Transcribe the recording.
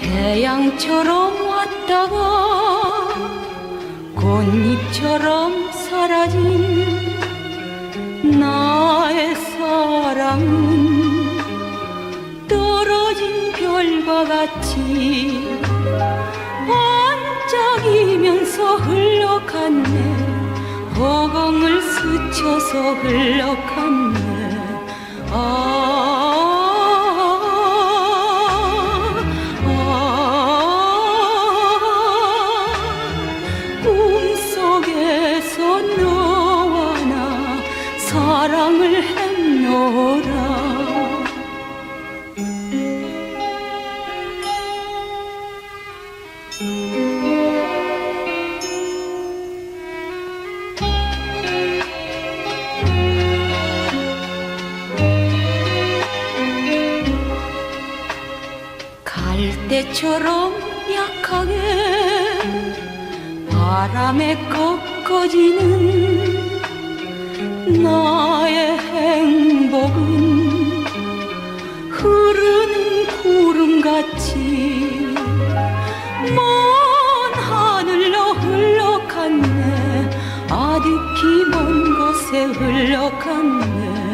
태양처럼 왔다가 꽃잎처럼 사라진 나의 사랑은 떨어진 별과 같이 반짝이면서 흘러갔네. 허공을 스쳐서 흘러갔네 사랑을 했노라 갈대처럼 약하게 바람에 꺾어지는 나의 행복은 흐르는 구름같이 먼 하늘로 흘러갔네. 아득히 먼 곳에 흘러갔네. 아